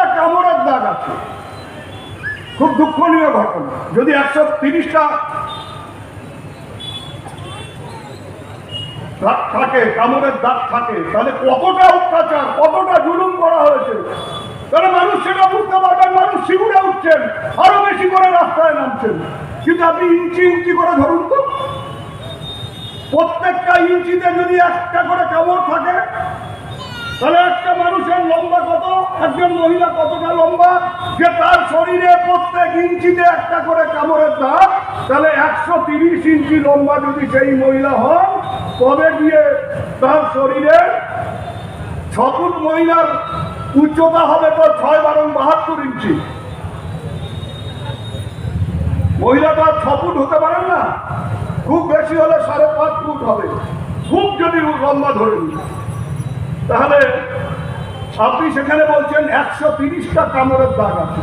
একটা কামড়ের দাগ আছে। খুব দুঃখনীয় ঘটনা। যদি একশো তিরিশটা দাগ থাকে কামড়ের দাগ থাকে, তাহলে কতটা অত্যাচার, কতটা জুলুম করা হয়েছে? তাহলে মানুষ সেটা বুঝতে পারবেন মানুষ শিগুড়ে উঠছেন, আরও বেশি করে রাস্তায় নামছেন। কিন্তু আপনি ইঞ্চি ইঞ্চি করে ধরুন তো। প্রত্যেকটা ইঞ্চিতে যদি একটা করে কামড় থাকে তাহলে একটা মানুষের লম্বা কত? একজন মহিলা কতটা লম্বা? যে তার শরীরে প্রত্যেক ইঞ্চিতে একটা করে কামড়ের দাগ, তাহলে একশো তিরিশ ইঞ্চি লম্বা যদি সেই মহিলা হন, তবে গিয়ে তার শরীরে ছ মহিলার উচ্চতা হবে তো ছয় বারং বাহাত্তর ইঞ্চি। মহিলা তো আর ছ ফুট হতে পারেন না। খুব বেশি হলে সাড়ে পাঁচ ফুট হবে। খুব যদি লম্বা ধরে নিই তাহলে আপনি সেখানে বলছেন একশো তিরিশটা কামড়ের দাগ আছে।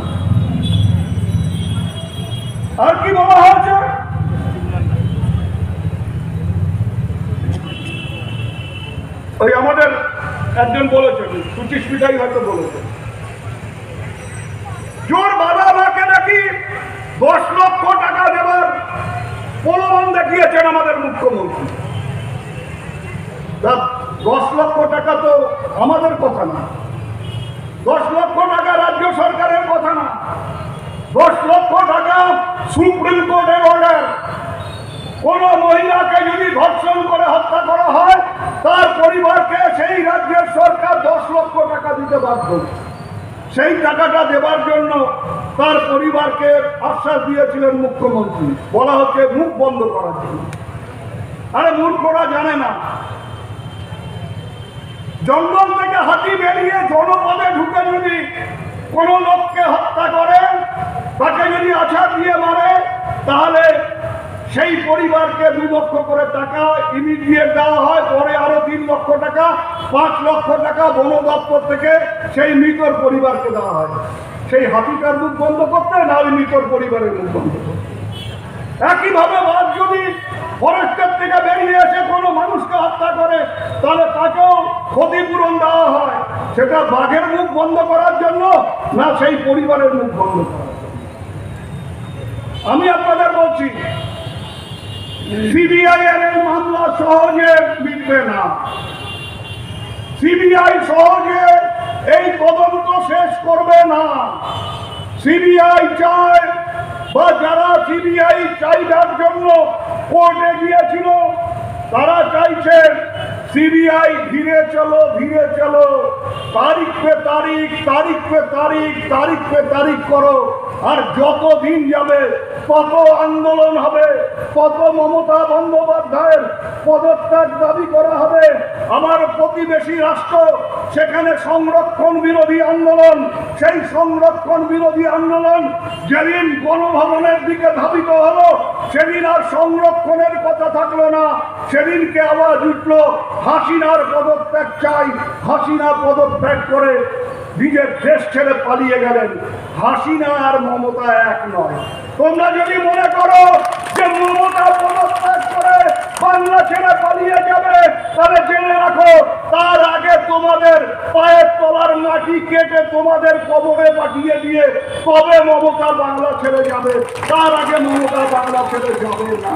আর কি বলা হয়েছে? ওই আমাদের একজন বলেছেন, সুচিস পিঠাই হয়তো বলেছেন। জোর বাবা মাকে নাকি দশ লক্ষ টাকা দেবার প্রলোভন দেখিয়েছেন আমাদের মুখ্যমন্ত্রী। দশ লক্ষ টাকা তো আমাদের কথা না। দশ লক্ষ টাকা রাজ্য সরকারের কথা না। দশ লক্ষ টাকা সুপ্রিম কোর্টের অর্ডার কোন মহিলাকে যদি ধর্ষণ করে হত্যা করা হয়, তার পরিবারকে সেই রাজ্যের সরকার দশ লক্ষ টাকা দিতে বাধ্য। সেই টাকাটা দেবার জন্য তার পরিবারকে আশ্বাস দিয়েছিলেন মুখ্যমন্ত্রী। বলা হচ্ছে মুখ বন্ধ করার জন্য। আরে মূর্খরা জানে না। জঙ্গল থেকে হাতি বেরিয়ে জনপদে ঢুকে যদি কোনো লোককে হত্যা করে, তাকে যদি আছাড় দিয়ে মারে, তাহলে সেই পরিবারকে দু লক্ষ করে টাকা ইমিডিয়েট দেওয়া হয়। পরে আরও তিন লক্ষ টাকা, পাঁচ লক্ষ টাকা বন দপ্তর থেকে সেই মৃতর পরিবারকে দেওয়া হয়। সেই হাতিটার মুখ বন্ধ করতে, না ওই মৃতর পরিবারের মুখ বন্ধ করতে। একইভাবে বাঘ যদি ফরেস্টের থেকে বেরিয়ে হত্যা করে, তাহলে তাকেও ক্ষতিপূরণ দেওয়া হয়। সেটা বাঘের মুখ বন্ধ করার জন্য না সেই পরিবারের মুখ বন্ধ করার আমি আপনাদের বলছি সিবিআই এর এই মামলা সহজে মিটবে না। সিবিআই সহজে এই তদন্ত শেষ করবে না। সিবিআই চায়, বা যারা সিবিআই চাইবার জন্য কোর্টে গিয়েছিল সিবিআই ধীরে চলো ধীরে চলো। তারিখ পে তারিখ তারিখ পে তারিখ তারিখ পে তারিখ করো। আর যত দিন যাবে, কত আন্দোলন হবে, কত মমতা বন্দ্যোপাধ্যায়ের পদত্যাগ দাবি করা হবে। আমার প্রতিবেশী রাষ্ট্র, সেখানে সংরক্ষণ বিরোধী আন্দোলন, সেই সংরক্ষণ বিরোধী আন্দোলন যেদিন গণভবনের দিকে ধাবিত হলো সেদিন আর সংরক্ষণের কথা থাকল না। সেদিনকে আওয়াজ উঠল, হাসিনার পদত্যাগ চাই, হাসিনা পদত্যাগ করে নিজের দেশ ছেড়ে পালিয়ে গেলেন। হাসিনা আর মমতা এক নয়। তোমরা যদি মনে করো যে মমতা পদত্যাগ করে বাংলা ছেড়ে পালিয়ে যাবে, তাহলে জেনে রাখো তার আগে তোমাদের পায়ের তলার মাটি কেটে তোমাদের কবরে পাঠিয়ে দিয়ে কবে মমতা বাংলা ছেড়ে যাবে। তার আগে মমতা বাংলা ছেড়ে যাবে না।